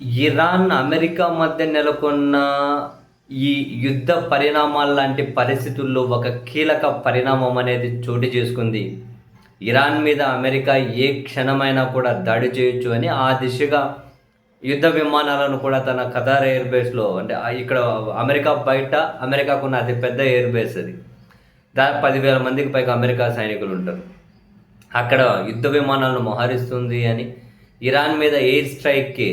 Iran America మధ్య నెలకొన్న ఈ యుద్ధ పరిణామాల లాంటి పరిస్థితుల్లో ఒక కీలక పరిణామం అనేది చోటు చేసుకుంది. ఇరాన్ మీద అమెరికా ఏ క్షణమైనా కూడా దాడి చేయొచ్చు అని ఆ దిశగా యుద్ధ విమానాలను కూడా తన ఖతార్ ఎయిర్ బేస్లో అంటే ఇక్కడ అమెరికా బయట అమెరికాకున్న అతిపెద్ద ఎయిర్ బేస్ అది. దా పదివేల మందికి పైగా అమెరికా సైనికులు ఉంటారు. అక్కడ యుద్ధ విమానాలను మోహరిస్తుంది అని ఇరాన్ మీద ఎయిర్ స్ట్రైక్కి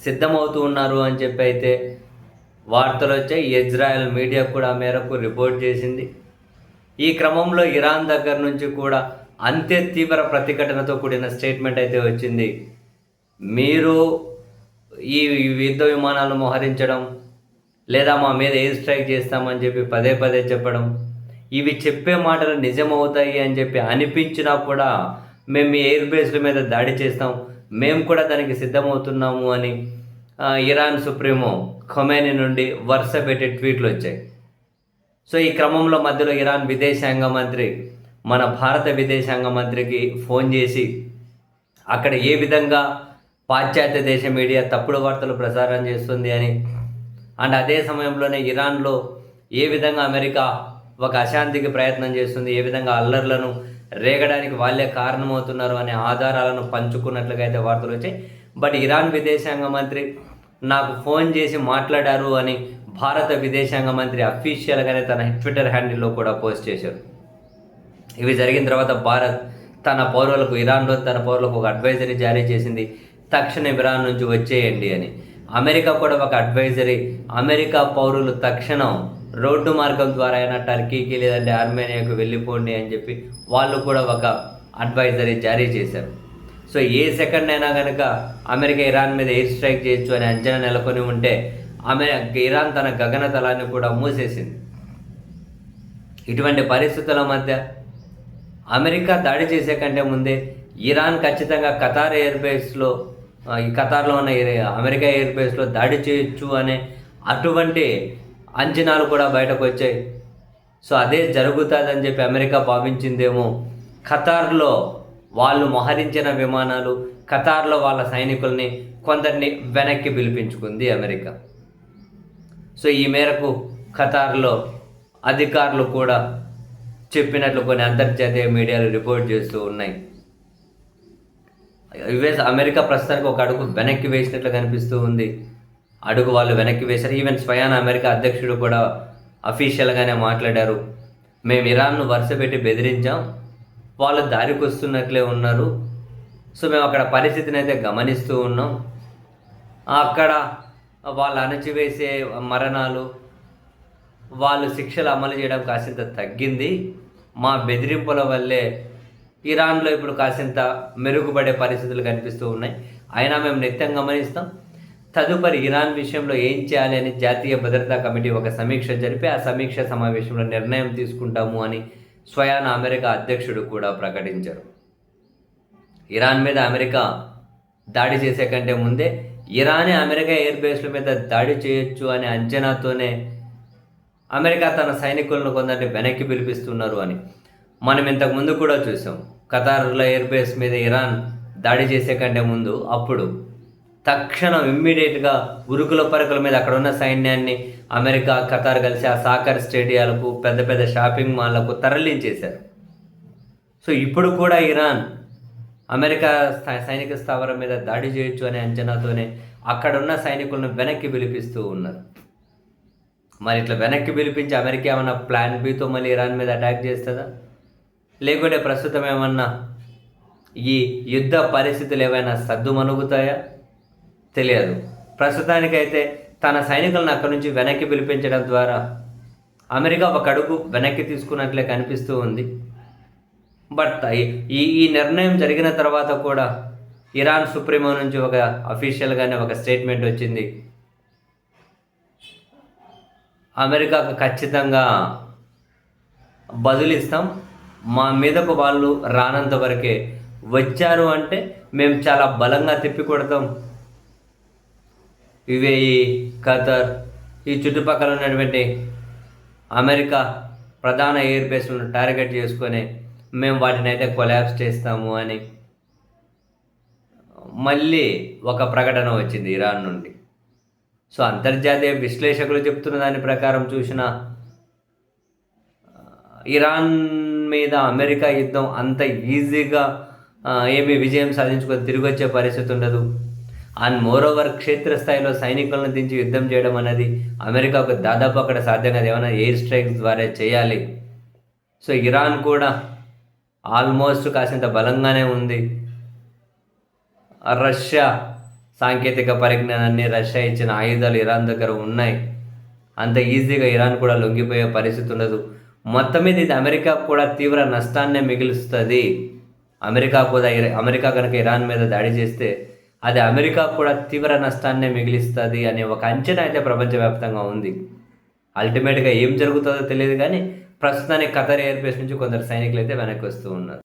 సిద్ధమవుతూ ఉన్నారు అని చెప్పి అయితే వార్తలు వచ్చాయి. ఇజ్రాయెల్ మీడియా కూడా ఆ మేరకు రిపోర్ట్ చేసింది. ఈ క్రమంలో ఇరాన్ దగ్గర నుంచి కూడా అంతే తీవ్ర ప్రతిఘటనతో కూడిన స్టేట్మెంట్ అయితే వచ్చింది. మీరు ఈ యుద్ధ విమానాలు మోహరించడం లేదా మా మీద ఎయిర్ స్ట్రైక్ చేస్తామని చెప్పి పదే పదే చెప్పడం ఇవి చెప్పే మాటలు నిజమవుతాయి అని చెప్పి అనిపించినా కూడా మేము మీ ఎయిర్ బేస్ల మీద దాడి చేస్తాం. మేము కూడా దానికి సిద్ధమవుతున్నాము అని ఇరాన్ సుప్రీమో ఖొమేని నుండి వరుస పెట్టే ట్వీట్లు వచ్చాయి. సో ఈ క్రమంలో మధ్యలో ఇరాన్ విదేశాంగ మంత్రి మన భారత విదేశాంగ మంత్రికి ఫోన్ చేసి అక్కడ ఏ విధంగా పాశ్చాత్య దేశ మీడియా తప్పుడు వార్తలు ప్రసారం చేస్తుంది అని అండ్ అదే సమయంలోనే ఇరాన్లో ఏ విధంగా అమెరికా ఒక అశాంతికి ప్రయత్నం చేస్తుంది ఏ విధంగా అల్లర్లను రేగడానికి వాళ్ళే కారణమవుతున్నారు అనే ఆధారాలను పంచుకున్నట్లుగా అయితే వార్తలు వచ్చాయి. బట్ ఇరాన్ విదేశాంగ మంత్రి నాకు ఫోన్ చేసి మాట్లాడారు అని భారత విదేశాంగ మంత్రి అఫీషియల్గానే తన ట్విట్టర్ హ్యాండిల్లో కూడా పోస్ట్ చేశారు. ఇవి జరిగిన తర్వాత భారత్ తన పౌరులకు ఇరాన్లో తన పౌరులకు ఒక అడ్వైజరీ జారీ చేసింది. తక్షణ ఇరాన్ నుంచి వచ్చేయండి అని. అమెరికా కూడా ఒక అడ్వైజరీ అమెరికా పౌరులు తక్షణం రోడ్డు మార్గం ద్వారా అయినా టర్కీకి లేదంటే ఆర్మేనియాకు వెళ్ళిపోండి అని చెప్పి వాళ్ళు కూడా ఒక అడ్వైజరీ జారీ చేశారు. సో ఏ సెకండ్ అయినా కనుక అమెరికా ఇరాన్ మీద ఎయిర్ స్ట్రైక్ చేయొచ్చు అని అంచనా నెలకొని ఉంటే అమెరికా ఇరాన్ తన గగనతలాన్ని కూడా మూసేసింది. ఇటువంటి పరిస్థితుల మధ్య అమెరికా దాడి చేసే కంటే ముందే ఇరాన్ ఖచ్చితంగా ఖతార్ ఎయిర్బేస్లో ఈ ఖతార్లో ఉన్న అమెరికా ఎయిర్బేస్లో దాడి చేయొచ్చు అనే అటువంటి అంచనాలు కూడా బయటకు వచ్చాయి. సో అదే జరుగుతుందని చెప్పి అమెరికా భావించిందేమో. ఖతార్లో వాళ్ళు మోహరించిన విమానాలు ఖతార్లో వాళ్ళ సైనికుల్ని కొందరిని వెనక్కి పిలిపించుకుంది అమెరికా. సో ఈ మేరకు ఖతార్లో అధికారులు కూడా చెప్పినట్లు కొన్ని అంతర్జాతీయ మీడియాలు రిపోర్ట్ చేస్తూ ఉన్నాయి. యుఎస్ అమెరికా ప్రస్తుతానికి ఒక అడుగు వెనక్కి వేసినట్లు కనిపిస్తూ ఉంది. అడుగు వాళ్ళు వెనక్కి వేశారు. ఈవెన్ స్వయాన అమెరికా అధ్యక్షుడు కూడా అఫీషియల్గానే మాట్లాడారు. మేము ఇరాన్ను వరుస పెట్టి బెదిరించాం. వాళ్ళు దారికి వస్తున్నట్లే ఉన్నారు. సో మేము అక్కడ పరిస్థితిని అయితే గమనిస్తూ ఉన్నాం. అక్కడ వాళ్ళు అణచివేసే మరణాలు వాళ్ళు శిక్షలు అమలు చేయడం కాసింత తగ్గింది. మా బెదిరింపుల వల్లే ఇరాన్లో ఇప్పుడు కాసింత మెరుగుపడే పరిస్థితులు కనిపిస్తూ ఉన్నాయి. అయినా మేము నిత్యం గమనిస్తాం. తదుపరి ఇరాన్ విషయంలో ఏం చేయాలి అని జాతీయ భద్రతా కమిటీ ఒక సమీక్ష జరిపి ఆ సమీక్ష సమావేశంలో నిర్ణయం తీసుకుంటాము అని స్వయాన అమెరికా అధ్యక్షుడు కూడా ప్రకటించారు. ఇరాన్ మీద అమెరికా దాడి చేసే కంటే ముందే ఇరానే అమెరికా ఎయిర్ బేస్ల మీద దాడి చేయొచ్చు అనే అంచనాతోనే అమెరికా తన సైనికులను కొందరిని వెనక్కి పిలిపిస్తున్నారు అని మనం ఇంతకు ముందు కూడా చూసాం ఖతార్ల ఎయిర్ బేస్ మీద ఇరాన్ దాడి చేసే కంటే ముందు అప్పుడు తక్షణం ఇమ్మీడియట్గా ఉరుకుల పరుకుల మీద అక్కడ ఉన్న సైన్యాన్ని అమెరికా ఖతార్ కలిసి ఆ సాకర్ స్టేడియాలకు పెద్ద పెద్ద షాపింగ్ మాల్లకు తరలించేశారు. సో ఇప్పుడు కూడా ఇరాన్ అమెరికా సైనిక స్థావరం మీద దాడి చేయొచ్చు అనే అంచనాతోనే అక్కడ ఉన్న సైనికులను వెనక్కి పిలిపిస్తూ ఉన్నారు. మరి ఇట్లా వెనక్కి పిలిపించి అమెరికా ఏమన్నా ప్లాన్ బితో మళ్ళీ ఇరాన్ మీద అటాక్ చేస్తుందా? లేకుంటే ప్రస్తుతం ఏమన్నా ఈ యుద్ధ పరిస్థితులు ఏమైనా సద్దుమణుగుతాయా? తెలియదు. ప్రస్తుతానికైతే తన సైనికులను అక్కడి నుంచి వెనక్కి పిలిపించడం ద్వారా అమెరికా ఒక అడుగు వెనక్కి తీసుకున్నట్లే కనిపిస్తూ ఉంది. బట్ ఈ ఈ నిర్ణయం జరిగిన తర్వాత కూడా ఇరాన్ సుప్రీమో నుంచి ఒక అఫీషియల్గానే ఒక స్టేట్మెంట్ వచ్చింది. అమెరికాకు ఖచ్చితంగా బదులిస్తాం. మా మీదకు వాళ్ళు రానంత వరకే వచ్చారు అంటే మేము చాలా బలంగా తిప్పి కొడతాం యుఏఈ ఖతర్. ఈ చుట్టుపక్కల ఉన్నటువంటి అమెరికా ప్రధాన ఎయిర్ బేస్లను టార్గెట్ చేసుకొని మేము వాటిని అయితే కొలాబ్స్ చేస్తాము అని మళ్ళీ ఒక ప్రకటన వచ్చింది ఇరాన్ నుండి. సో అంతర్జాతీయ విశ్లేషకులు చెప్తున్న దాని ప్రకారం చూసిన ఇరాన్ మీద అమెరికా యుద్ధం అంత ఈజీగా ఏమీ విజయం సాధించుకొని తిరిగి వచ్చే పరిస్థితి ఉండదు. అండ్ మోర్ ఓవర్ క్షేత్రస్థాయిలో సైనికులను దించి యుద్ధం చేయడం అనేది అమెరికాకు దాదాపు అక్కడ సాధ్యం కాదు. ఏమైనా ఎయిర్ స్ట్రైక్స్ ద్వారా చేయాలి. సో ఇరాన్ కూడా ఆల్మోస్ట్ కాసింత బలంగానే ఉంది. రష్యా సాంకేతిక పరిజ్ఞానాన్ని రష్యా ఇచ్చిన ఆయుధాలు ఇరాన్ దగ్గర ఉన్నాయి. అంత ఈజీగా ఇరాన్ కూడా లొంగిపోయే పరిస్థితి ఉండదు. మొత్తం మీద ఇది అమెరికా కూడా తీవ్ర నష్టాన్నే మిగులుస్తుంది. అమెరికా కూడా అమెరికా కనుక ఇరాన్ మీద దాడి చేస్తే అది అమెరికా కూడా తీవ్ర నష్టాన్నే మిగిలిస్తుంది అనే ఒక అంచనా అయితే ప్రపంచవ్యాప్తంగా ఉంది. అల్టిమేట్గా ఏం జరుగుతుందో తెలియదు కానీ ప్రస్తుతానికి ఖతర్ ఎయిర్బేస్ నుంచి కొందరు సైనికులు అయితే వెనక్కి వస్తూ ఉన్నారు.